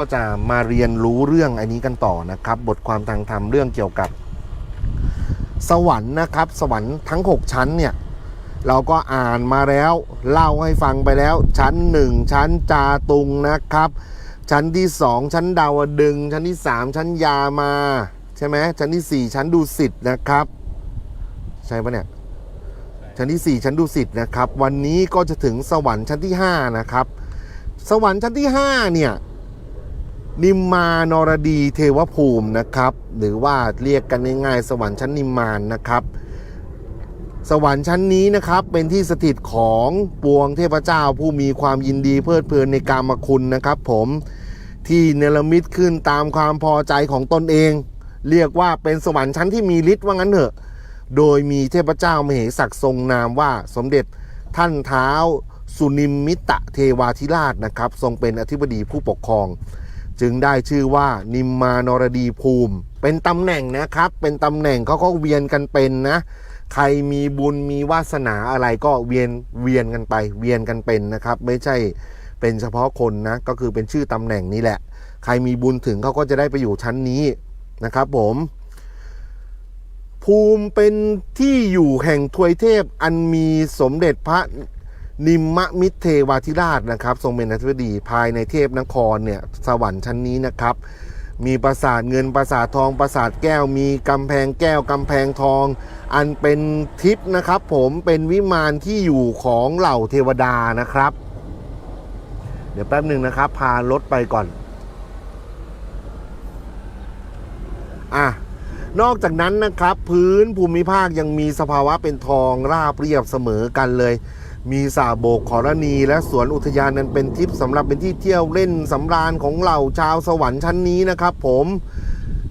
ก็จะมาเรียนรู้เรื่องอันนี้กันต่อนะครับ บทความทางธรรมเรื่องเกี่ยวกับ สวรรค์นะครับ สวรรค์ทั้ง 6 ชั้นเนี่ยเราก็อ่านมาแล้ว เล่าให้ฟังไปแล้ว ชั้น 1 ชั้นจาตุงนะครับ ชั้นที่ 2 ชั้นดาวดึง ชั้นที่ 3 ชั้นยามา ใช่ไหมชั้นที่ 4 ชั้นดุสิตนะครับ ใช่ปะเนี่ยชั้นที่ 4 ชั้นดุสิตนะครับ วันนี้ก็จะถึงสวรรค์ชั้นที่ 5 นะครับ สวรรค์ชั้นที่5เนี่ย นิมมานรดีเทวภูมินะครับ หรือว่าเรียกกันง่ายๆสวรรค์ชั้นนิมมานนะครับ สวรรค์ชั้นนี้นะครับเป็นที่สถิตของปวงเทพเจ้าผู้มีความยินดีเพลิดเพลินในกามคุณนะครับ ผมที่เนรมิตขึ้นตามความพอใจของตนเอง เรียกว่าเป็นสวรรค์ชั้นที่มีฤทธิ์ว่างั้นเถอะ โดยมีเทพเจ้ามเหศักทรงนามว่าสมเด็จท่านเท้าสุนิมมิตะเทวาธิราชนะครับ ทรงเป็นอธิบดีผู้ปกครอง จึงได้ชื่อว่านิมมานรดีภูมิ เป็นตำแหน่งนะครับ เป็นตำแหน่งเขาก็เวียนกันเป็นนะ ใครมีบุญมีวาสนาอะไรก็เวียนเวียนกันไปเวียนกันเป็นนะครับ ไม่ใช่เป็นเฉพาะคนนะก็คือเป็นชื่อตำแหน่งนี้แหละ ใครมีบุญถึงเขาก็จะได้ไปอยู่ชั้นนี้นะครับผมภูมิเป็นที่อยู่แห่งทวยเทพอันมีสมเด็จพระ นิมมะมิเทวาธิราชนะครับ ทรงเป็นอธิบดีภายในเทพนครเนี่ยสวรรค์ชั้นนี้นะครับ มีปราสาทเงินปราสาททองปราสาทแก้วมีกำแพงแก้วกำแพงทอง อันเป็นทิพย์นะครับ ผมเป็นวิมานที่อยู่ของเหล่าเทวดานะครับ เดี๋ยวแป๊บหนึ่งนะครับ พารถไปก่อนอะนอกจากนั้นนะครับ พื้นภูมิภาคยังมีสภาวะเป็นทองราบเรียบเสมอกันเลย มีสาโบกขอรณี และสวนอุทยานนั้นเป็นทิพย์สำหรับเป็นที่เที่ยวเล่นสำราญของเหล่าชาวสวรรค์ชั้นนี้นะครับผม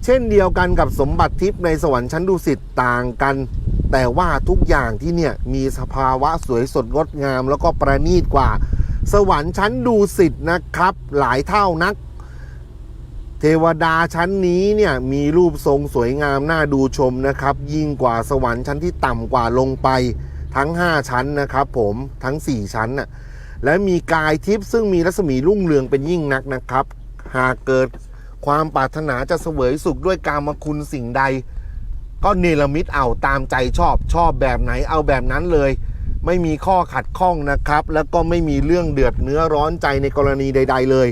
เช่นเดียวกันกับสมบัติทิพย์ในสวรรค์ชั้นดุสิตต่างกัน แต่ว่าทุกอย่างที่เนี่ยมีสภาวะสวยสดงดงาม แล้วก็ประณีตกว่า สวรรค์ชั้นดุสิตนะครับ หลายเท่านัก เทวดาชั้นนี้เนี่ยมีรูปทรงสวยงามน่าดูชมนะครับ ยิ่งกว่าสวรรค์ชั้นที่ต่ำกว่าลงไป ทั้ง 5 ชั้นนะครับผมทั้ง 4 ชั้นน่ะและมีกายทิพย์ซึ่งมีรัศมีรุ่งเรืองเป็นยิ่งนักนะครับ หากเกิดความปรารถนาจะเสวยสุขด้วยกามคุณสิ่งใด ก็เนรมิตเอาตามใจชอบชอบแบบไหนเอาแบบนั้นเลย ไม่มีข้อขัดข้องนะครับ แล้วก็ไม่มีเรื่องเดือดเนื้อร้อนใจในกรณีใด ๆ เลย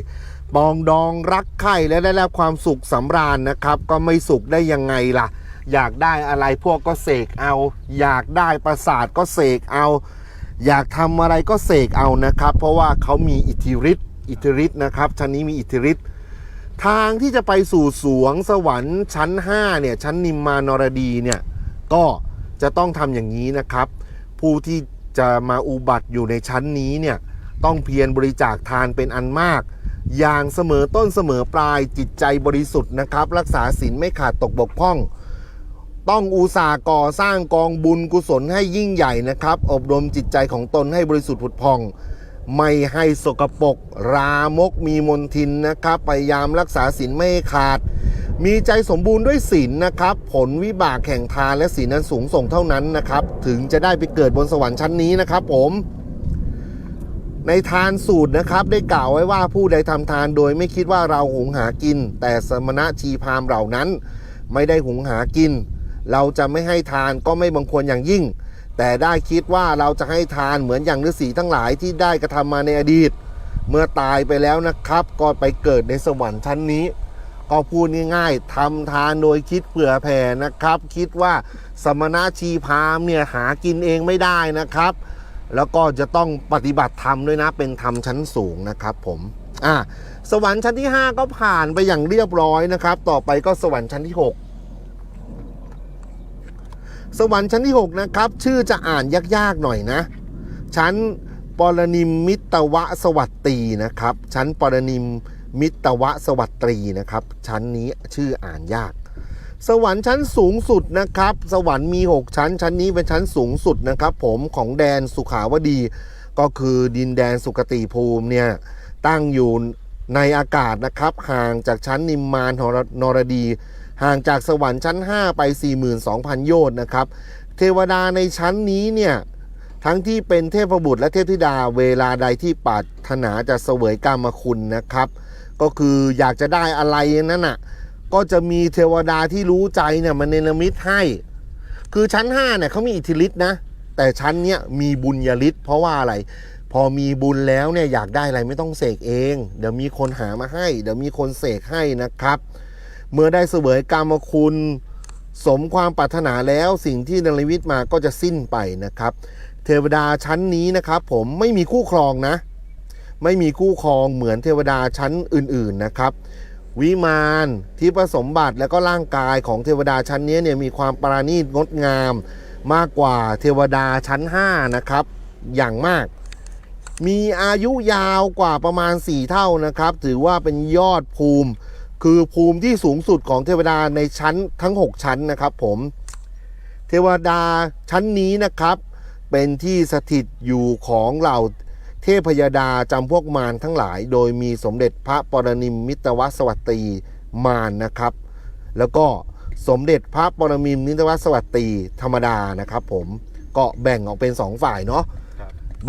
ปองดองรักใคร่และได้รับความสุขสำราญนะครับ ก็ไม่สุขได้ยังไงล่ะ อยากได้อะไรพวกก็เสกเอา อยากได้ประสาทก็เสกเอา อยากทำอะไรก็เสกเอานะครับ เพราะว่าเขามีอิทธิฤทธิ์อิทธิฤทธิ์นะครับชั้นนี้มีอิทธิฤทธิ์ทางที่จะไปสู่สวงสวรรค์ชั้น5เนี่ยชั้นนิมมานรดีเนี่ยก็จะต้องทำอย่างนี้นะครับ ผู้ที่จะมาอุบัติอยู่ในชั้นนี้เนี่ยต้องเพียรบริจาคทานเป็นอันมาก อย่างเสมอต้นเสมอปลายจิตใจบริสุทธิ์นะครับ รักษาศีลไม่ขาดตกบกพร่อง ต้องอุตสาห์ก่อสร้างกองบุญกุศลให้ยิ่งใหญ่นะครับ อบรมจิตใจของตนให้บริสุทธิ์ผุดพอง ไม่ให้สกปรกรามกมีมนทินนะครับพยายามรักษาศีลไม่ขาด มีใจสมบูรณ์ด้วยศีลนะครับ ผลวิบากแห่งทานและศีลนั้นสูงส่งเท่านั้นนะครับ ถึงจะได้ไปเกิดบนสวรรค์ชั้นนี้นะครับผมในทานสูตรนะครับได้กล่าวไว้ว่าผู้ใดทำทานโดยไม่คิดว่าเราหุงหากิน แต่สมณะชีพามเหล่านั้น ไม่ได้หุงหากิน เราจะไม่ให้ทานก็ไม่บังควรอย่างยิ่ง แต่ได้คิดว่าเราจะให้ทานเหมือนอย่างฤาษีทั้งหลายที่ได้กระทำมาในอดีต เมื่อตายไปแล้วนะครับ ก็ไปเกิดในสวรรค์ชั้นนี้ ก็พูดง่ายๆทำทานโดยคิดเผื่อแผ่นะครับ คิดว่าสมณะชีพามเนี่ยหากินเองไม่ได้นะครับ แล้วก็จะต้องปฏิบัติธรรมด้วยนะเป็นธรรมชั้นสูงนะครับผมอะสวรรค์ชั้นที่ 5 ก็ผ่านไปอย่างเรียบร้อยนะครับ ต่อไปก็สวรรค์ชั้นที่ 6 สวรรค์ชั้นที่ 6 นะครับ ชื่อจะอ่านยากๆหน่อยนะ ชั้นปรนิมมิตวะสวัสตรีนะครับ ชั้นปรนิมมิตวะสวัสตรีนะครับ ชั้นนี้ชื่ออ่านยาก สวรรค์ชั้นสูงสุดนะครับ สวรรค์มี 6 ชั้น ชั้นนี้เป็นชั้นสูงสุดนะครับ ผมของแดนสุขาวดี ก็คือดินแดนสุกติภูมิเนี่ยตั้งอยู่ในอากาศนะครับห่างจากชั้นนิมมานนรดี ห่างจากสวรรค์ชั้น 5 ไป 42,000 โยชน์นะครับ เทวดาในชั้นนี้เนี่ยทั้งที่เป็นเทพบุตรและเทพธิดาเวลาใดที่ปรารถนาจะเสวยกามคุณนะครับ ก็คืออยากจะได้อะไรนั่นน่ะก็จะมีเทวดาที่รู้ใจเนี่ยมันเนรมิตให้ คือชั้น5เนี่ยเขามีอิทธิฤทธิ์นะ แต่ชั้นเนี้ยมีบุญญาฤทธิ์เพราะว่าอะไร พอมีบุญแล้วเนี่ยอยากได้อะไรไม่ต้องเสกเอง เดี๋ยวมีคนหามาให้ เดี๋ยวมีคนเสกให้นะครับ เมื่อได้เสวยกรรมคุณ สมความปรารถนาแล้วสิ่งที่นรมิตมาก็จะสิ้นไปนะครับ เทวดาชั้นนี้นะครับ ผมไม่มีคู่ครองนะ ไม่มีคู่ครองเหมือนเทวดาชั้นอื่น ๆนะครับวิมานที่ผสมบัติและก็ร่างกายของเทวดาชั้นนี้เนี่ยมีความปราณีตงดงามมากกว่าเทวดาชั้น 5 นะครับ อย่างมาก มีอายุยาวกว่าประมาณ 4 เท่านะครับ ถือว่าเป็นยอดภูมิ คือภูมิที่สูงสุดของเทวดาในชั้นทั้ง 6 ชั้นนะครับผม เทวดาชั้นนี้นะครับ เป็นที่สถิตอยู่ของเหล่าเทพยดาจำพวกมารทั้งหลาย โดยมีสมเด็จพระปรนิมมิตวสวัตตีมารนะครับ แล้วก็สมเด็จพระปรมิมมิตวสวัตตีธรรมดานะครับผมก็แบ่งออกเป็นสองฝ่ายเนาะ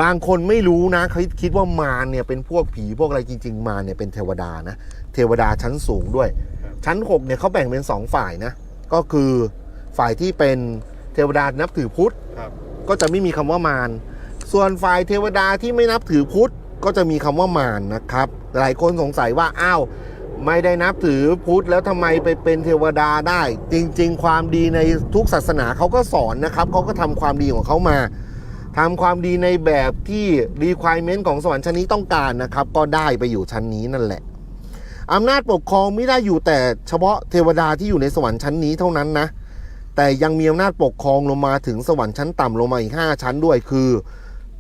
บางคนไม่รู้นะเขาคิดว่ามารเนี่ยเป็นพวกผีพวกอะไรจริง ๆ มารเนี่ยเป็นเทวดานะ เทวดาชั้นสูงด้วย ชั้น6เนี่ยเขาแบ่งเป็น 2 ฝ่ายนะ ก็คือฝ่ายที่เป็นเทวดานับถือพุทธครับก็จะไม่มีคำว่ามาร ส่วนฝ่ายเทวดาที่ไม่นับถือพุทธก็จะมีคำว่ามารนะครับ หลายคนสงสัยว่าอ้าวไม่ได้นับถือพุทธแล้วทำไมไปเป็นเทวดาได้ จริง ๆ ความดีในทุกศาสนาเขาก็สอนนะครับเขาก็ทำความดีของเขามาทำความดีในแบบที่ requirement ของสวรรค์ชั้นนี้ต้องการนะครับ ก็ได้ไปอยู่ชั้นนี้นั่นแหละ อำนาจปกครองไม่ได้อยู่แต่เฉพาะเทวดาที่อยู่ในสวรรค์ชั้นนี้เท่านั้นนะ แต่ยังมีอำนาจปกครองลงมาถึงสวรรค์ชั้นต่ำลงมาอีก 5 ชั้นด้วยคือ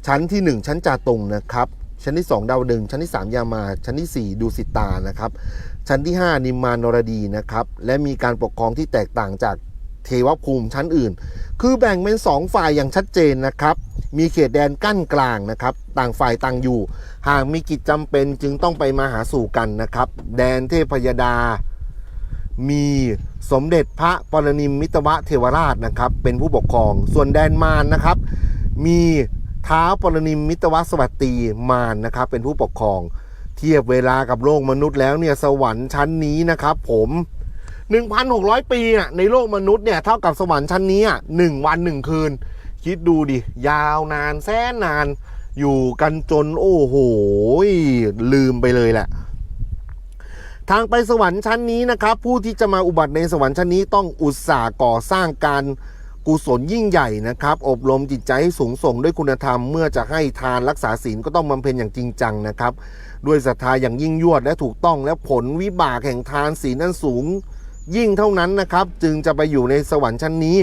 ชั้นที่ 1 ชั้นจาตุงนะครับ ชั้นที่ 2 ดาวดึง ชั้นที่ 3 ยามา ชั้นที่ 4 ดูสิตานะครับ ชั้นที่ 5 นิมมานรดีนะครับ และมีการปกครองที่แตกต่างจากเทวภูมิชั้นอื่น คือแบ่งเป็น 2 ฝ่ายอย่างชัดเจนนะครับ มีเขตแดนกั้นกลางนะครับ ต่างฝ่ายต่างอยู่ หากมีกิจจำเป็นจึงต้องไปมาหาสู่กันนะครับ แดนเทพยดา มีสมเด็จพระปรนิมมิตรวเทวราชนะครับ เป็นผู้ปกครอง ส่วนแดนมารนะครับ มีท้าวปรนิมมิตวสวัตตีมารนะครับ เป็นผู้ปกครอง เทียบเวลากับโลกมนุษย์แล้วเนี่ยสวรรค์ชั้นนี้นะครับ ผม 1,600 ปีน่ะในโลกมนุษย์เนี่ยเท่ากับสวรรค์ชั้นนี้อะหนึ่งวันหนึ่งคืน คิดดูดิ ยาวนานแสนนาน อยู่กันจนโอ้โห ลืมไปเลยแหละ ทางไปสวรรค์ชั้นนี้นะครับ ผู้ที่จะมาอุบัติในสวรรค์ชั้นนี้ต้องอุตส่าห์ก่อสร้างการกุศลยิ่งใหญ่นะครับ อบรมจิตใจให้สูงส่งด้วยคุณธรรม เมื่อจะให้ทานรักษาศีลก็ต้องบำเพ็ญอย่างจริงจังนะครับ ด้วยศรัทธาอย่างยิ่งยวดและถูกต้องและผลวิบากแห่งทานศีลนั้นสูงยิ่งเท่านั้นนะครับ จึงจะไปอยู่ในสวรรค์ชั้นนี้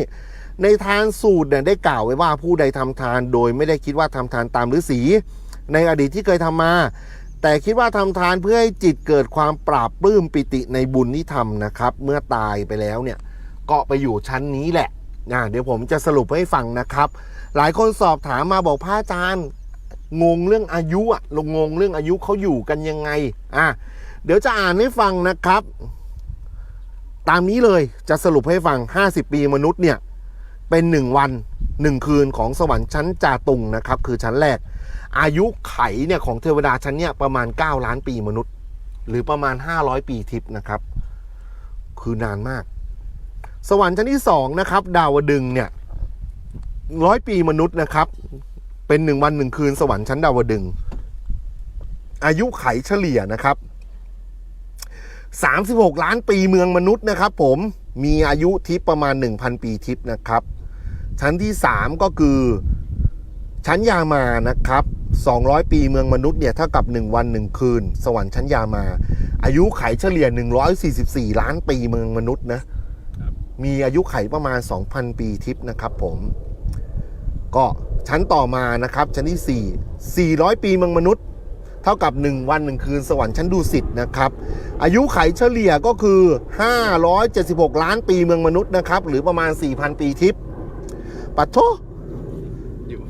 ในทานสูตรเนี่ยได้กล่าวไว้ว่าผู้ใดทำทานโดยไม่ได้คิดว่าทำทานตามฤาษีในอดีตที่เคยทำมา แต่คิดว่าทำทานเพื่อให้จิตเกิดความปราบปลื้มปิติในบุญที่ทำนะครับ เมื่อตายไปแล้วเนี่ยก็ไปอยู่ชั้นนี้แหละนะเดี๋ยวผมจะสรุปให้ฟังนะครับ หลายคนสอบถามมาบอกพระอาจารย์งงเรื่องอายุอะลงงงเรื่องอายุเขาอยู่กันยังไงอะเดี๋ยวจะอ่านให้ฟังนะครับ ตามนี้เลยจะสรุปให้ฟัง 50 ปีมนุษย์เนี่ย เป็น 1 วัน 1 คืนของสวรรค์ชั้นจาตุงนะครับ คือชั้นแรก อายุไขเนี่ยของเทวดาชั้นเนี่ยประมาณ 9 ล้านปีมนุษย์ หรือประมาณ 500 ปีทิพย์นะครับ คือนานมาก สวรรค์ชั้นที่2นะครับดาวดึงเนี่ยร้อยปีมนุษย์นะครับ เป็นหนึ่งวันหนึ่งคืนสวรรค์ชั้นดาวดึง อายุไขเฉลี่ยนะครับ36 ล้านปีเมืองมนุษย์นะครับผมมีอายุทิพย์ประมาณ 1,000 ปีทิพย์นะครับ ชั้นที่ 3 ก็คือ ชั้นยามานะครับ 200 ปีเมืองมนุษย์เนี่ยเท่ากับ 1 วัน 1 คืน สวรรค์ชั้นยามา อายุไขเฉลี่ย 144 ล้านปีเมืองมนุษย์นะมีอายุไขประมาณ 2,000 ปีทิพย์นะครับผม ก็ชั้นต่อมานะครับ ชั้นที่ 4 400 ปีเมืองมนุษย์ เท่ากับ 1 วัน 1 คืน สวรรค์ชั้นดุสิตนะครับ อายุไขเฉลี่ยก็คือ 576 ล้านปีเมืองมนุษย์นะครับ หรือประมาณ 4,000 ปีทิพย์ ปัดโทอยู่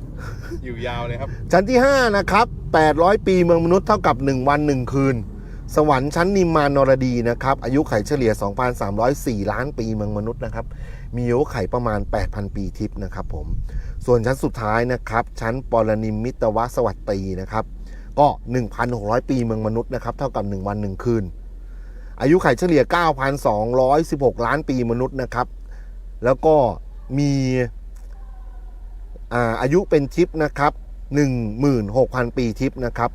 อยู่ยาวเลยครับ ชั้นที่ 5 นะครับ 800 ปีเมืองมนุษย์เท่ากับ 1 วัน 1 คืน สวรรค์ชั้นนิมมานรดีนะครับ อายุไขเฉลี่ย 2,304 ล้านปีเมืองมนุษย์นะครับ มีอายุไขประมาณ 8,000 ปีทิพย์นะครับผม ส่วนชั้นสุดท้ายนะครับ ชั้นปรนิมมิตวสวัตตีนะครับ ก็ 1,600 ปีเมืองมนุษย์นะครับ เท่ากับ 1 วัน 1 คืน อายุไขเฉลี่ย 9,216 ล้านปีมนุษย์นะครับ แล้วก็มี อาอายุเป็นทิพย์นะครับ16,000 ปีทิพย์นะครับ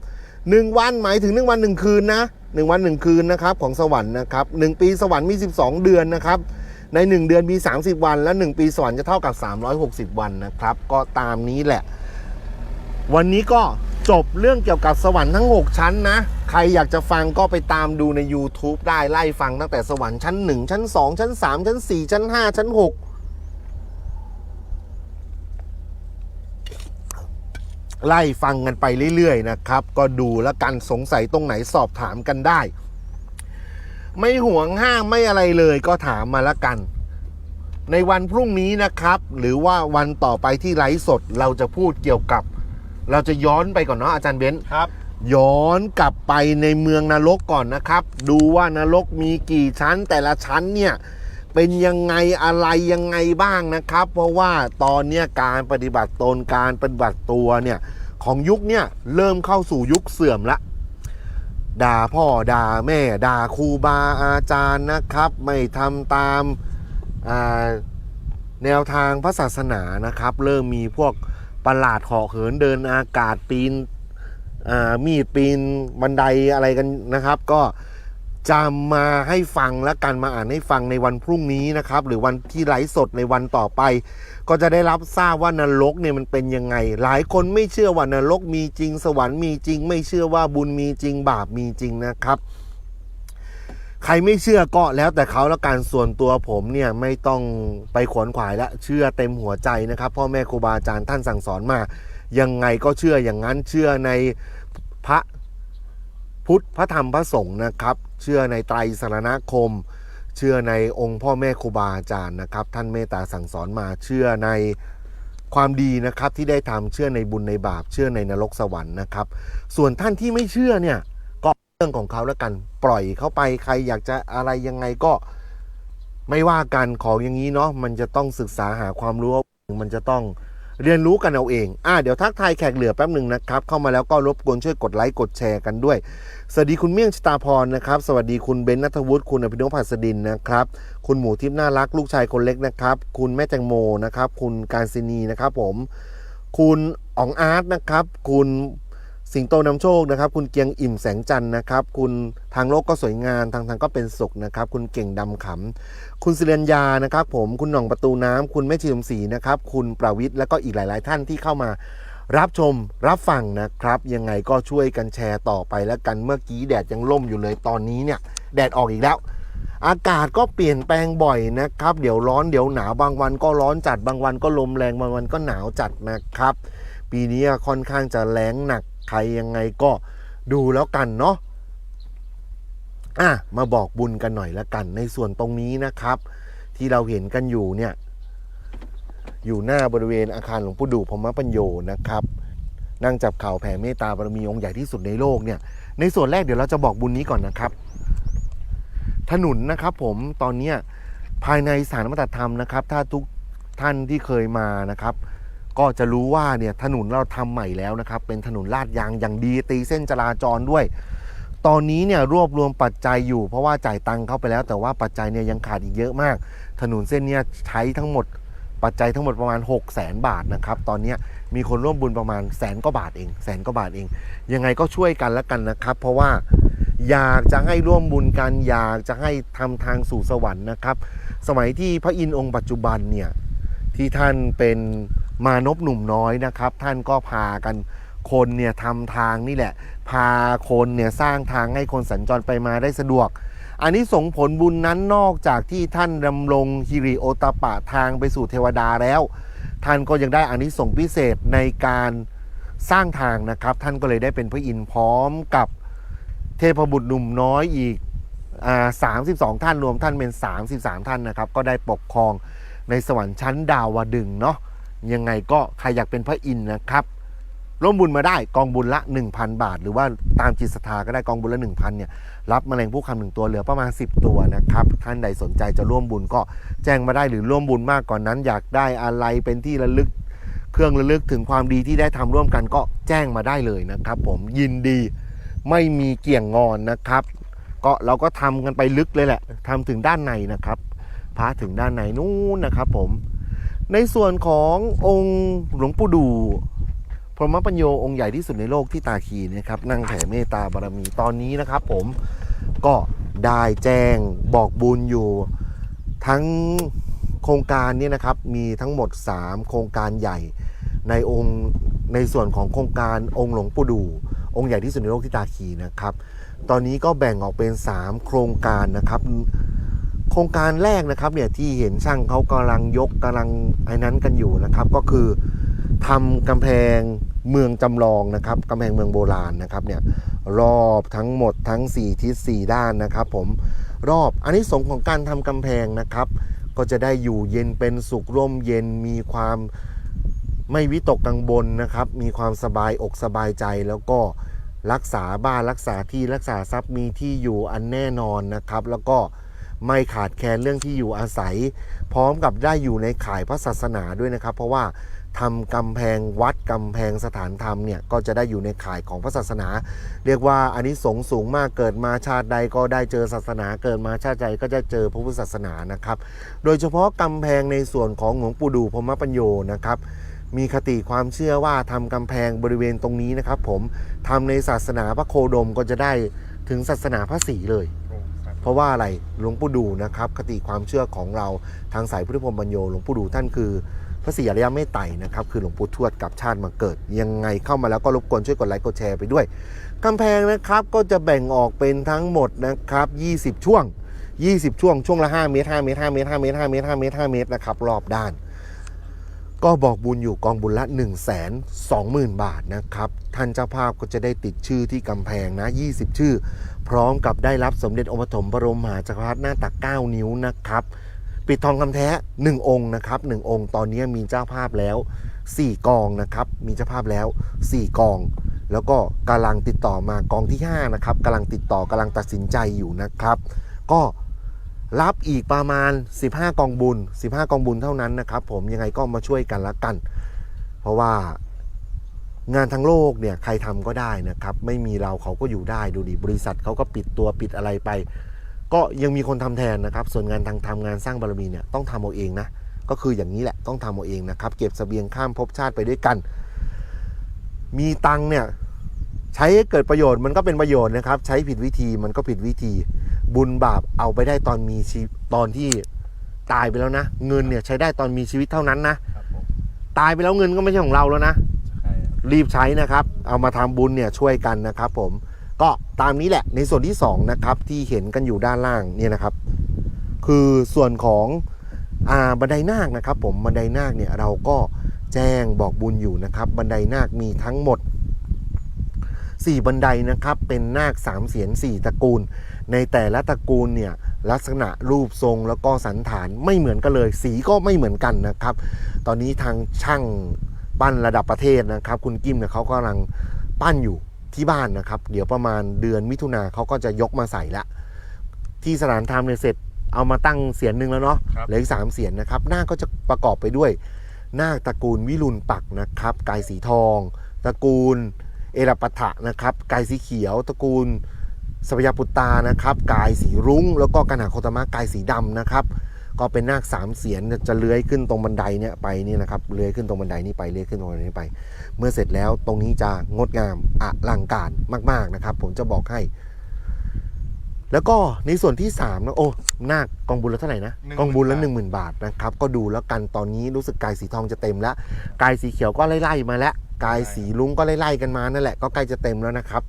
หนึ่งวันหมายถึงหนึ่งวันหนึ่งคืนนะหนึ่งวันหนึ่งคืนนะครับของสวรรค์นะครับหนึ่งปีสวรรค์มี 12 เดือนนะครับใน 1 เดือนมี 30 วัน และ 1 ปีสวรรค์จะเท่ากับ 360 วันนะครับก็ตามนี้แหละ วันนี้ก็จบเรื่องเกี่ยวกับสวรรค์ทั้ง 6 ชั้นนะ ใครอยากจะฟังก็ไปตามดูใน YouTube ได้ไล่ฟังตั้งแต่สวรรค์ชั้น 1 ชั้น 2 ชั้น 3 ชั้น 4 ชั้น 5 ชั้น 6 ไล่ฟังกันไปเรื่อยๆนะครับ ก็ดูแล้วกันสงสัยตรงไหนสอบถามกันได้ ไม่ห่วงห้ามไม่อะไรเลยก็ถามมาแล้วกัน ในวันพรุ่งนี้นะครับ หรือว่าวันต่อไปที่ไลฟ์สดเราจะพูดเกี่ยวกับ เราจะย้อนไปก่อนเนาะอาจารย์เบนซ์ครับย้อนกลับไปในเมืองนรกก่อนนะครับ ดูว่านรกมีกี่ชั้นแต่ละชั้นเนี่ย เป็นยังไงอะไรยังไงบ้างนะครับ เพราะว่าตอนนี้การปฏิบัติตนการปฏิบัติตัวเนี่ยของยุคเนี่ยเริ่มเข้าสู่ยุคเสื่อมละด่าพ่อด่าแม่ด่าครูบาอาจารย์นะครับ ไม่ทำตามาแนวทางพระศาสนานะครับ เริ่มมีพวกประหลาดเหาะเหินเดินอากาศปีนมีดปีนบันไดอะไรกันนะครับ ก็ จะมาให้ฟังและกันมาอ่านให้ฟังในวันพรุ่งนี้นะครับ หรือวันที่ไลฟ์สดในวันต่อไป ก็จะได้รับทราบว่านรกเนี่ยมันเป็นยังไง หลายคนไม่เชื่อว่านรกมีจริง สวรรค์มีจริง ไม่เชื่อว่าบุญมีจริงบาปมีจริงนะครับ ใครไม่เชื่อก็แล้วแต่เขาแล้วกันส่วนตัวผมเนี่ยไม่ต้องไปขวนขวายและเชื่อเต็มหัวใจนะครับพ่อแม่ครูบาอาจารย์ท่านสั่งสอนมายังไงก็เชื่ออย่างนั้นเชื่อในพระพุทธพระธรรมพระสงฆ์นะครับ เชื่อในไตรสรณคม เชื่อในองค์พ่อแม่ครูบาอาจารย์นะครับ ท่านเมตตาสั่งสอนมาเชื่อในความดีนะครับที่ได้ทำเชื่อในบุญในบาป เชื่อในนรกสวรรค์นะครับ ส่วนท่านที่ไม่เชื่อเนี่ยก็เรื่องของเขาแล้วกันปล่อยเข้าไปใครอยากจะอะไรยังไงก็ไม่ว่ากันของอย่างนี้เนาะมันจะต้องศึกษาหาความรู้มันจะต้อง เรียนรู้กันเอาเอง อ่าเดี๋ยวทักทายแขกเหลือแป๊บหนึ่งนะครับ เข้ามาแล้วก็รบกวนช่วยกดไลค์กดแชร์กันด้วย สวัสดีคุณเมี่ยงชตาพรนะครับ สวัสดีคุณเบนนัทวุฒิคุณอภินพผัสดินนะครับ คุณหมูทิพย์น่ารักลูกชายคนเล็กนะครับ คุณแม่แตงโมนะครับ คุณการศินีนะครับผม คุณอ๋องอาร์ตนะครับ คุณ สิงโตนำโชคนะครับ คุณเกียงอิ่มแสงจันทร์นะครับ คุณทางโลกก็สวยงามทางทางก็เป็นสุขนะครับ คุณเก่งดำขำคุณสิเรียนยานะครับ ผมคุณหน่องประตูน้ำคุณแม่ชีสมศรีนะครับ คุณประวิทย์แล้วก็อีกหลาย ๆ ท่านที่เข้ามารับชมรับฟังนะครับ ยังไงก็ช่วยกันแชร์ต่อไปแล้วกันเมื่อกี้แดดยังล่มอยู่เลยตอนนี้เนี่ย แดดออกอีกแล้ว อากาศก็เปลี่ยนแปลงบ่อยนะครับ เดี๋ยวร้อนเดี๋ยวหนาวบางวันก็ร้อนจัดบางวันก็ลมแรงบางวันก็หนาวจัดนะครับ ปีนี้ค่อนข้างจะแรงหนัก ใครยังไงก็ดูแล้วกันเนาะอะมาบอกบุญกันหน่อยละกัน ในส่วนตรงนี้นะครับ ที่เราเห็นกันอยู่เนี่ย อยู่หน้าบริเวณอาคารหลวงปู่ดูพรหมปัญโยนะครับ นั่งจับเข่าแผ่เมตตาบารมีองค์ใหญ่ที่สุดในโลกเนี่ย ในส่วนแรกเดี๋ยวเราจะบอกบุญนี้ก่อนนะครับ ถนนนะครับผมตอนเนี้ยภายในสถารมัตธรรมนะครับ ถ้าทุกท่านที่เคยมานะครับ ก็จะรู้ว่าเนี่ยถนนเราทำใหม่แล้วนะครับ เป็นถนนลาดยางอย่างดีตีเส้นจราจรด้วย ตอนนี้เนี่ยรวบรวมปัจจัยอยู่ เพราะว่าจ่ายตังค์เข้าไปแล้ว แต่ว่าปัจจัยเนี่ยยังขาดอีกเยอะมาก ถนนเส้นเนี้ยใช้ทั้งหมดปัจจัยทั้งหมดประมาณ 6 0แสนบาทนะครับ ตอนนี้มีคนร่วมบุญประมาณแสนกว่าบาทเองแสนกว่าบาทเอง ยังไงก็ช่วยกันล้วกันนะครับ เพราะว่าอยากจะให้ร่วมบุญกันอยากจะให้ทำทางสู่สวรรค์นะครับ สมัยที่พระอินทร์องค์ปัจจุบันเนี่ยที่ท่านเป็น มานพหนุ่มน้อยนะครับ ท่านก็พากันคนเนี่ยทำทางนี่แหละ พาคนเนี่ยสร้างทางให้คนสัญจรไปมาได้สะดวก อันนี้ส่งผลบุญนั้นนอกจากที่ท่านดำรงฮิริโอตปปะทางไปสู่เทวดาแล้ว ท่านก็ยังได้อานิสงส์พิเศษในการสร้างทางนะครับ ท่านก็เลยได้เป็นพระอินทร์พร้อมกับเทพบุตรหนุ่มน้อยอีกอ่า32ท่านรวมท่านเป็น 33 ท่านนะครับ ก็ได้ปกครองในสวรรค์ชั้นดาวดึงเนาะ ยังไงก็ใครอยากเป็นพระอินทร์นะครับ ร่วมบุญมาได้กองบุญละ 1,000 บาท หรือว่าตามจิตศรัทธาก็ได้กองบุญละ 1,000เนี่ยรับมแมลงผู้คำหนึ่งตัวเหลือประมาณ 10 ตัวนะครับท่านใดสนใจจะร่วมบุญก็แจ้งมาได้หรือร่วมบุญมากกว่านนั้น อยากได้อะไรเป็นที่ระลึกเครื่องระลึกถึงความดีที่ได้ทำร่วมกันก็แจ้งมาได้เลยนะครับ ผมยินดีไม่มีเกี่ยงงอนนะครับ ก็เราก็ทำกันไปลึกเลยแหละทำถึงด้านในนะครับพระถึงด้านในนู้นนะครับ ผม ในส่วนขององค์หลวงปู่ดูพรหมปัญโยองค์ใหญ่ที่สุดในโลกที่ตาคีนะครับนั่งแผ่เมตตาบารมีตอนนี้นะครับ ผมก็ได้แจ้งบอกบุญอยู่ ทั้งโครงการนี้นะครับมีทั้งหมด 3 โครงการใหญ่ในองค์ในส่วนของโครงการองค์หลวงปู่ดูองค์ใหญ่ที่สุดในโลกที่ตาคีนะครับ ตอนนี้ก็แบ่งออกเป็น 3 โครงการนะครับ โครงการแรกนะครับเนี่ยที่เห็นช่างเขากำลังยกกำลังไอ้นั้นกันอยู่นะครับ ก็คือทำกำแพงเมืองจำลองนะครับกำแพงเมืองโบราณนะครับเนี่ยรอบทั้งหมดทั้ง 4 ทิศ4ด้านนะครับ ผมรอบอันนี้สงของการทำกำแพงนะครับ ก็จะได้อยู่เย็นเป็นสุขร่มเย็นมีความไม่วิตกกังวลนะครับ มีความสบายอกสบายใจแล้วก็รักษาบ้านรักษาที่รักษาทรัพย์มีที่อยู่อันแน่นอนนะครับ แล้วก็ ไม่ขาดแคลนเรื่องที่อยู่อาศัย พร้อมกับได้อยู่ในข่ายพระศาสนาด้วยนะครับ เพราะว่าทำกำแพงวัดกำแพงสถานธรรมเนี่ยก็จะได้อยู่ในข่ายของพระศาสนา เรียกว่าอันนี้สงสูงมากเกิดมาชาติใดก็ได้เจอศาสนา เกิดมาชาติใดก็จะเจอพระพุทธศาสนานะครับ โดยเฉพาะกำแพงในส่วนของหลวงปู่ดูพรมปัญโยนะครับมีคติความเชื่อว่าทำกำแพงบริเวณตรงนี้นะครับ ผมทำในศาสนาพระโคดมก็จะได้ถึงศาสนาพระศรีเลย เพราะว่าอะไรหลวงปู่ดูนะครับคติความเชื่อของเราทางสายพุทธพรมปัญโยหลวงปู่ดูท่านคือพระศรีอริยเมตไตรนะครับคือหลวงปู่ทวดกับชาติมาเกิด ยังไงเข้ามาแล้วก็รบกวนช่วยกดไลค์กดแชร์ไปด้วยกำแพงนะครับก็จะแบ่งออกเป็นทั้งหมดนะครับ 20 ช่วง 20 ช่วงช่วงละ 5 เมตร5เมตร5เมตร5เมตร5เมตร5เมตร5เมตรนะครับรอบด้าน ก็บอกบุญอยู่กองบุญละ 1 2 0 0 0 0 บาทนะครับท่านเจ้าภาพก็จะได้ติดชื่อที่กำแพงนะ 20 ชื่อ พร้อมกับได้รับสมเด็จองค์ปฐมบรมมหาจักรพรรดิหน้าตัก 9 นิ้วนะครับ ปิดทองคำแท้ 1 องค์นะครับ 1 องค์ตอนนี้มีเจ้าภาพแล้ว 4 กองนะครับ มีเจ้าภาพแล้ว 4 กอง แล้วก็กำลังติดต่อมากองที่ 5 นะครับกำลังติดต่อกำลังตัดสินใจอยู่นะครับ ก็รับอีกประมาณ 15 กองบุญ 15 กองบุญเท่านั้นนะครับ ผมยังไงก็มาช่วยกันละกัน เพราะว่า งานทั้งโลกเนี่ยใครทำก็ได้นะครับไม่มีเราเขาก็อยู่ได้ดูดิบริษัทเขาก็ปิดตัวปิดอะไรไป ก็ยังมีคนทำแทนนะครับ ส่วนงานทางทำงานสร้างบารมีเนี่ยต้องทำเอาเองนะก็คืออย่างนี้แหละต้องทำเอาเองนะครับ เก็บเสบียงข้ามภพชาติไปด้วยกัน มีตังค์เนี่ยใช้ให้เกิดประโยชน์มันก็เป็นประโยชน์นะครับ ใช้ผิดวิธีมันก็ผิดวิธี บุญบาปเอาไปได้ตอนมีชีตอนที่ตายไปแล้วนะ เงินเนี่ยใช้ได้ตอนมีชีวิตเท่านั้นนะครับผมตายไปแล้วเงินก็ไม่ใช่ของเราแล้วนะใช่ค รีบใช้นะครับ เอามาทำบุญเนี่ยช่วยกันนะครับ ผมก็ตามนี้แหละในส่วนที่2นะครับที่เห็นกันอยู่ด้านล่างเนี่ยนะครับ คือส่วนของอ่าบันไดนาคนะครับ ผมบันไดนาคเนี่ยเราก็แจ้งบอกบุญอยู่นะครับ บันไดนาคมีทั้งหมด 4 บันไดนะครับเป็นนาคสามเสียน4ตระกูล ในแต่ละตระกูลเนี่ยลักษณะรูปทรงแล้วก็สันฐานไม่เหมือนกันเลย สีก็ไม่เหมือนกันนะครับ ตอนนี้ทางช่าง ปั้นระดับประเทศนะครับ คุณกิมเนี่ยเขากำลังปั้นอยู่ที่บ้านนะครับ เดี๋ยวประมาณเดือนมิถุนาเขาก็จะยกมาใส่ละ ที่สถานธรรมเนี่ยเสร็จเอามาตั้งเสียนหนึ่งแล้วเนาะครับเหลืออีกสามเสียนนะครับหน้าคก็จะประกอบไปด้วยนาคตระกูลวิรุณปักนะครับกายสีทองตระกูลเอราปัฏฐะนะครับกายสีเขียวตระกูลสพยาปุตตานะครับกายสีรุ้ง แล้วก็กันหาโคตมะกายสีดำนะครับ ก็เป็นนาคสามเสียนจะเลื้อยขึ้นตรงบันไดเนี่ยไปนี่นะครับเลื้อยขึ้นตรงบันไดนี้ไปเลื้อยขึ้นตรงบันไดนี้ไป เมื่อเสร็จแล้วตรงนี้จะงดงามอลังการมาก ๆนะครับ ผมจะบอกให้ แล้วก็ในส่วนที่3นะโอ้นาคกองบุญละเท่าไหร่นะ10,000กองบุญละ1 0,000 บาทนะครับ ก็ดูแล้วกันตอนนี้รู้สึกกายสีทองจะเต็มแล้วกายสีเขียวก็ไล่ๆมาแล้วกายสีลุ้งก็ไล่ๆกันมานั่นแหละก็ใกล้จะเต็มแล้วนะครับ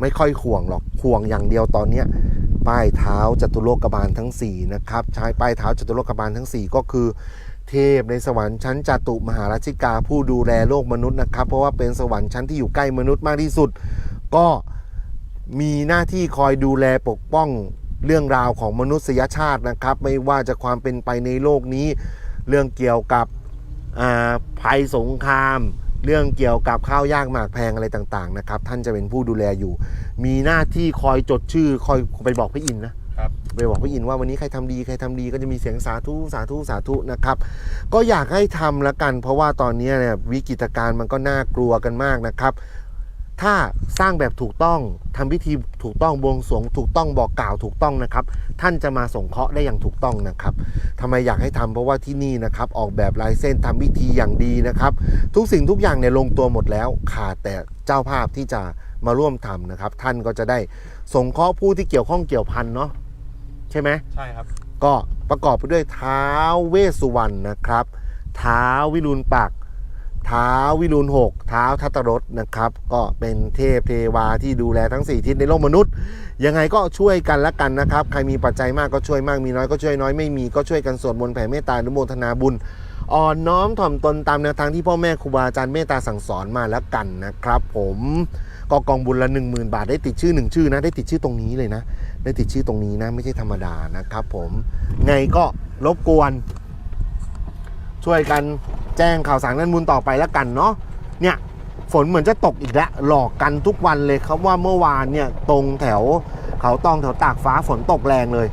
ไม่ค่อยห่วงหรอกห่วงอย่างเดียวตอนเนี้ย ป้ายเท้าจตุโลกบาลทั้ง4นะครับใช้ป้ายเท้าจตุโลกบาลทั้ง 4 ก็คือ เทพในสวรรค์ชั้นจตุมหาราชิกาผู้ดูแลโลกมนุษย์นะครับ เพราะว่าเป็นสวรรค์ชั้นที่อยู่ใกล้มนุษย์มากที่สุด ก็มีหน้าที่คอยดูแลปกป้องเรื่องราวของมนุษยชาตินะครับ ไม่ว่าจะความเป็นไปในโลกนี้ เรื่องเกี่ยวกับภัยสงคราม เรื่องเกี่ยวกับข้าวยากหมากแพงอะไรต่างๆนะครับ ท่านจะเป็นผู้ดูแลอยู่ มีหน้าที่คอยจดชื่อคอยไปบอกพระอินทร์นะครับไปบอกพระอินทร์ว่าวันนี้ใครทำดีใครทำดีก็จะมีเสียงสาธุสาธุสาธุนะครับ ก็อยากให้ทำละกัน เพราะว่าตอนนี้เนี่ยวิกฤตการณ์มันก็น่ากลัวกันมากนะครับ ถ้าสร้างแบบถูกต้องทำพิธีถูกต้องบวงสรวงถูกต้องบอกกล่าวถูกต้องนะครับ ท่านจะมาส่งเคราะห์ได้อย่างถูกต้องนะครับทำไมอยากให้ทำเพราะว่าที่นี่นะครับ ออกแบบลายเส้นทำพิธีอย่างดีนะครับ ทุกสิ่งทุกอย่างเนี่ยลงตัวหมดแล้วขาดแต่เจ้าภาพที่จะมาร่วมทำนะครับ ท่านก็จะได้ส่งเคราะห์ผู้ที่เกี่ยวข้องเกี่ยวพันเนาะใช่ไหมใช่ครับ ก็ประกอบไปด้วยเท้าวเวสสุวรรณนะครับเท้าววิรุณปักษ์เท้าวิรุณหกเท้าทัตตรสนะครับ ก็เป็นเทพเทวาที่ดูแลทั้ง 4 ทิศในโลกมนุษย์ ยังไงก็ช่วยกันละกันนะครับ ใครมีปัจจัยมากก็ช่วยมาก มีน้อยก็ช่วยน้อย ไม่มีก็ช่วยกันสวดมนต์แผ่เมตตาอนุโมทนาบุญ อ่อนน้อมถ่อมตนตามแนวทางที่พ่อแม่ครูบาอาจารย์เมตตาสั่งสอนมาล้วกันนะครับ ผมก็กองบุญละ 1 0,000 บาทได้ติดชื่อหนึ่งชื่อนะได้ติดชื่อตรงนี้เลยนะ ได้ติดชื่อตรงนี้นะไม่ใช่ธรรมดานะครับ ผมไงก็รบกวน ช่วยกันแจ้งข่าวสารนั้นบุญต่อไปแล้วกันเนาะเนี่ยฝนเหมือนจะตกอีกแล้วหลอกกันทุกวันเลยครับว่าเมื่อวานเนี่ยตรงแถวเขาตองแถวตากฟ้าฝนตกแรงเลย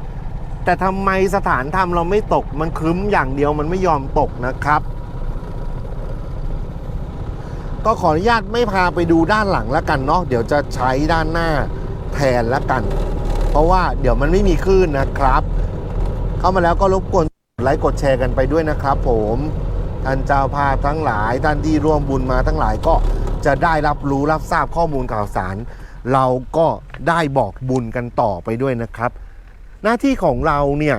แต่ทำไมสถานธรรมเราไม่ตกมันครึ้มอย่างเดียวมันไม่ยอมตกนะครับ ก็ขออนุญาตไม่พาไปดูด้านหลังแล้วกันเนาะเดี๋ยวจะใช้ด้านหน้าแทนแล้วกัน เพราะว่าเดี๋ยวมันไม่มีคลื่นนะครับ เข้ามาแล้วก็รบกวน ไลค์กดแชร์กันไปด้วยนะครับผมท่านเจ้าภาพทั้งหลายท่านที่ร่วมบุญมาทั้งหลายก็จะได้รับรู้รับทราบข้อมูลข่าวสาร เราก็ได้บอกบุญกันต่อไปด้วยนะครับ หน้าที่ของเราเนี่ย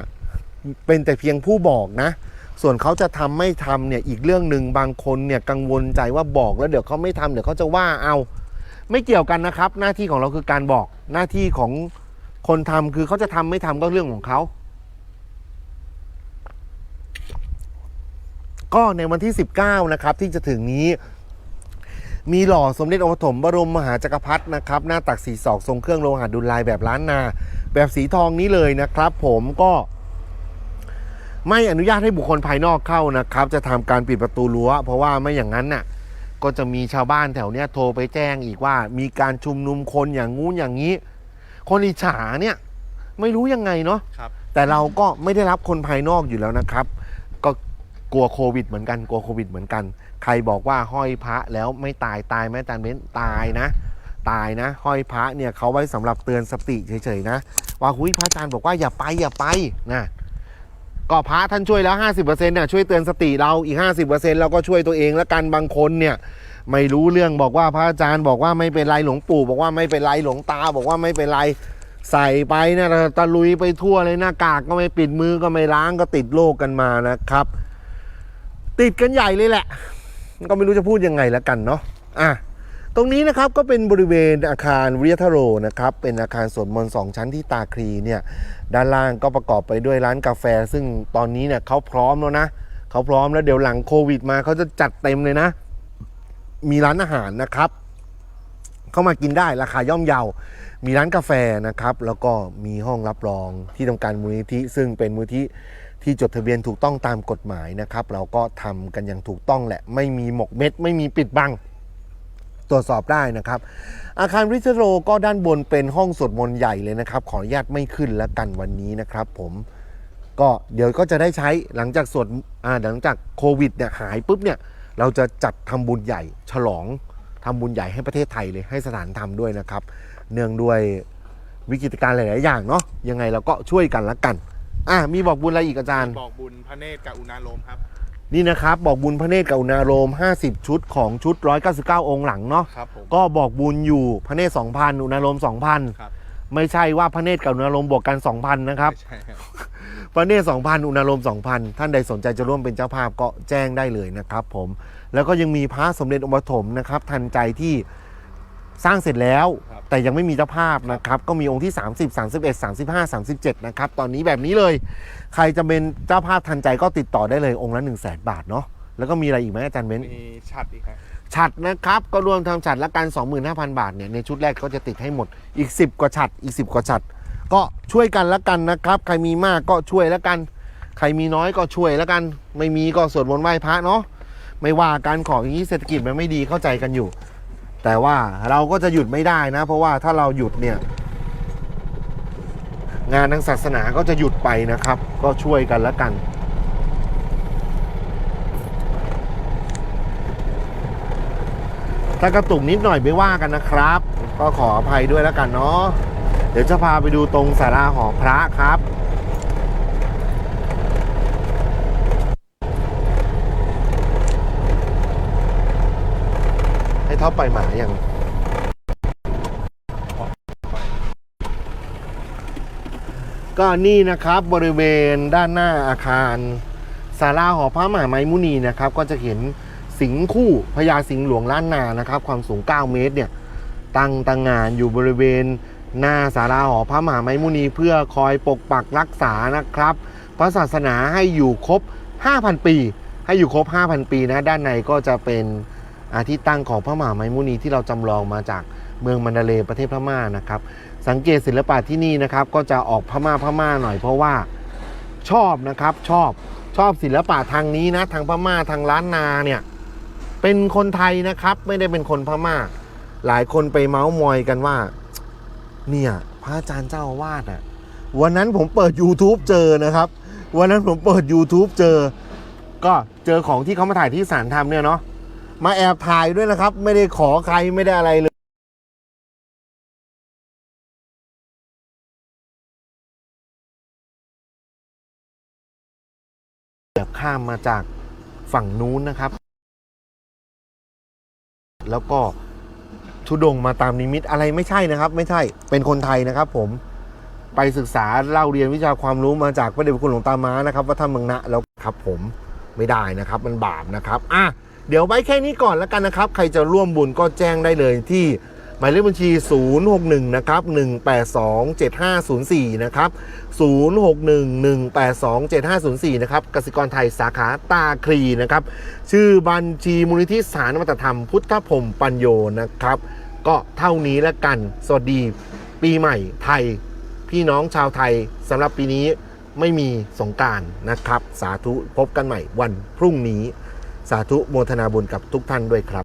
เป็นแต่เพียงผู้บอกนะ ส่วนเขาจะทำไม่ทำเนี่ยอีกเรื่องหนึ่งบางคนเนี่ยกังวลใจว่าบอกแล้วเดี๋ยวเขาไม่ทำเดี๋ยวเขาจะว่าเอา ไม่เกี่ยวกันนะครับ หน้าที่ของเราคือการบอกหน้าที่ของคนทำคือเขาจะทำไม่ทำก็เรื่องของเขา ก็ในวันที่ 19 นะครับ ที่จะถึงนี้ มีหล่อสมเด็จองค์ปฐมบรมมหาจักรพรรดินะครับ หน้าตักสีศอกทรงเครื่องโลหะดุลลายแบบล้านนา แบบสีทองนี้เลยนะครับ ผมก็ไม่อนุญาตให้บุคคลภายนอกเข้านะครับ จะทำการปิดประตูรั้ว เพราะว่าไม่อย่างนั้นน่ะก็จะมีชาวบ้านแถวเนี้ยโทรไปแจ้งอีกว่า มีการชุมนุมคนอย่างงู้นอย่างนี้ คนอิจฉาเนี่ยไม่รู้ยังไงเนาะครับแต่เราก็ไม่ได้รับคนภายนอกอยู่แล้วนะครับ กลัวโควิดเหมือนกันกลัวโควิดเหมือนกัน ใครบอกว่าห้อยพระแล้วไม่ตายตายไหมอาจารย์เบ้นตายนะ ตายนะ ห้อยพระเนี่ยเขาไว้สำหรับเตือนสติเฉยๆนะ ว่าหุยพระอาจารย์บอกว่าอย่าไปอย่าไปนะก็พระท่านช่วยแล้ว 50%เนี่ยช่วยเตือนสติเราอีก 50%เราก็ช่วยตัวเองแล้วกันบางคนเนี่ยไม่รู้เรื่องบอกว่าพระอาจารย์บอกว่าไม่เป็นไรหลวงปู่ บอกว่าไม่เป็นไรหลวงตา บอกว่าไม่เป็นไรใส่ไปนะตะลุยไปทั่วเลยหน้ากากก็ไม่ปิดมือก็ไม่ล้างก็ติดโรคกันมานะครับ ติดกันใหญ่เลยแหละ ก็ไม่รู้จะพูดยังไงแล้วกันเนาะอะตรงนี้นะครับก็เป็นบริเวณอาคารวิทยาโรนะครับเป็นอาคารสวดมนต์สองชั้นที่ตาคลีเนี่ยด้านล่างก็ประกอบไปด้วยร้านกาแฟ ซึ่งตอนนี้เนี่ยเขาพร้อมแล้วนะเขาพร้อมแล้วเดี๋ยวหลังโควิดมาเขาจะจัดเต็มเลยนะ มีร้านอาหารนะครับ เข้ามากินได้ราคาย่อมเยา มีร้านกาแฟนะครับ แล้วก็มีห้องรับรองที่ทำการมูลนิธิซึ่งเป็นมูลนิธิ ที่จดทะเบียนถูกต้องตามกฎหมายนะครับ เราก็ทำกันอย่างถูกต้องแหละ ไม่มีหมกเม็ด ไม่มีปิดบัง ตรวจสอบได้นะครับ อาคารริชโรก็ด้านบนเป็นห้องสวดมนต์ใหญ่เลยนะครับ ขออนุญาตไม่ขึ้นแล้วกันวันนี้นะครับ ผมก็เดี๋ยวก็จะได้ใช้หลังจากสวดหลังจากโควิดเนี่ยหายปุ๊บเนี่ยเราจะจัดทำบุญใหญ่ ฉลองทำบุญใหญ่ให้ประเทศไทยเลยให้สถานธรรมด้วยนะครับ เนื่องด้วยวิกฤตการณ์หลาย ๆ อย่างเนาะยังไงเราก็ช่วยกันละกัน อะมีบอกบุญอะไรอีกอาจารย์ บอกบุญพระเนตรกับอุณาโลมครับนี่นะครับ บอกบุญพระเนตรกับอุณาโรม50 ชุดของชุด 199 องค์หลังเนาะครับผมก็บอกบุญอยู่พระเนตร2,000 อุณาโรม2,000ครับไม่ใช่ว่าพระเนตรกับอุณาโรมบวกกัน 2,000 นะครับ ไม่ใช่ครับ พระเนตร2,000 อุณาโรม2,000 ท่านใดสนใจจะร่วมเป็นเจ้าภาพก็แจ้งได้เลยนะครับผมแล้วก็ยังมีพระสมเด็จองค์ปฐมนะครับ ทันใจที่ สร้างเสร็จแล้วครับแต่ยังไม่มีเจ้าภาพนะครับก็มีองค์ที่ 30 31 35 37นะครับตอนนี้แบบนี้เลย ใครจะเป็นเจ้าภาพทันใจก็ติดต่อได้เลยองค์ละ1 0 0 0 0แบาทเนาะแล้วก็มีอะไรอีกไหมอาจารย์เม้น มีฉัดอีกครับ ฉัดนะครับก็รวมทำฉัดละกัน25,000 บาทเนี่ยในชุดแรกก็จะติดให้หมดอีก 10 กว่าฉัดอีก 10 กว่าฉัดก็ช่วยกันละกันนะครับ ใครมีมากก็ช่วยละกัน ใครมีน้อยก็ช่วยละกัน ไม่มีก็สวดมนต์ไหว้พระเนาะไม่ว่าการของอย่างนี้เศรษฐกิจมันไม่ดีเข้าใจกันอยู่ แต่ว่าเราก็จะหยุดไม่ได้นะ เพราะว่าถ้าเราหยุดเนี่ย งานทางศาสนาก็จะหยุดไปนะครับ ก็ช่วยกันละกัน ถ้ากระตุกนิดหน่อยไม่ว่ากันนะครับ ก็ขออภัยด้วยแล้วกันเนาะเดี๋ยวจะพาไปดูตรงสาราหอพระครับ ให้ท็ไปหมาอย่างก็นี่นะครับบริเวณด้านหน้าอาคารศาลาหอพระมหาไมมุนีนะครับ ก็จะเห็นสิงคู่พญาสิงห์หลวงล้านนานะครับ ความสูง 9 เมตรเนี่ยตั้งตังงานอยู่บริเวณหน้าศาลาหอพระมหาไมมุนี เพื่อคอยปกปักรักษานะครับ พระศาสนาให้อยู่ครบ 5,000 ปี ให้อยู่ครบ 5,000 ปีนะด้านในก็จะเป็น อาที่ตั้งของพระมหาไมมุนีที่เราจำลองมาจากเมืองมันดาเลประเทศพม่านะครับ สังเกตศิลปะที่นี่นะครับ ก็จะออกพม่าพม่าหน่อยเพราะว่าชอบนะครับชอบชอบศิลปะทางนี้นะทางพม่าทางล้านนาเนี่ยเป็นคนไทยนะครับไม่ได้เป็นคนพม่า หลายคนไปเมาส์มอยกันว่า เนี่ยพระอาจารย์เจ้าอาวาสอะวันนั้นผมเปิด YouTube เจอนะครับ วันนั้นผมเปิด YouTube เจอ ก็เจอของที่เขามาถ่ายที่สารธรรมเนี่ยเนาะ มาแอบถ่ายด้วยนะครับ ไม่ได้ขอใครไม่ได้อะไรเลยข้ามมาจากฝั่งนู้นนะครับ แล้วก็ทุดงมาตามนิมิตอะไรไม่ใช่นะครับ ไม่ใช่เป็นคนไทยนะครับผมไปศึกษาเล่าเรียนวิชาความรู้มาจากพระเดชพระคุณหลวงตาม้านะครับว่าถ้าเมืองนะแล้วครับผมไม่ได้นะครับ มันบาปนะครับอะ เดี๋ยวไว้แค่นี้ก่อนแล้วกันนะครับ ใครจะร่วมบุญก็แจ้งได้เลยที่หมายเลขบัญชี 061 นะครับ 182 7504 นะครับ 061 182 7504 นะครับ กสิกรไทยสาขาตาคลีนะครับ ชื่อบัญชีมูลนิธิสารวัตธรรม พุทธพรมปัญโยนะครับ ก็เท่านี้แล้วกัน สวัสดีปีใหม่ไทย พี่น้องชาวไทยสำหรับปีนี้ไม่มีสงการนะครับ สาธุพบกันใหม่วันพรุ่งนี้ สาธุโมทนาบุญกับทุกท่านด้วยครับ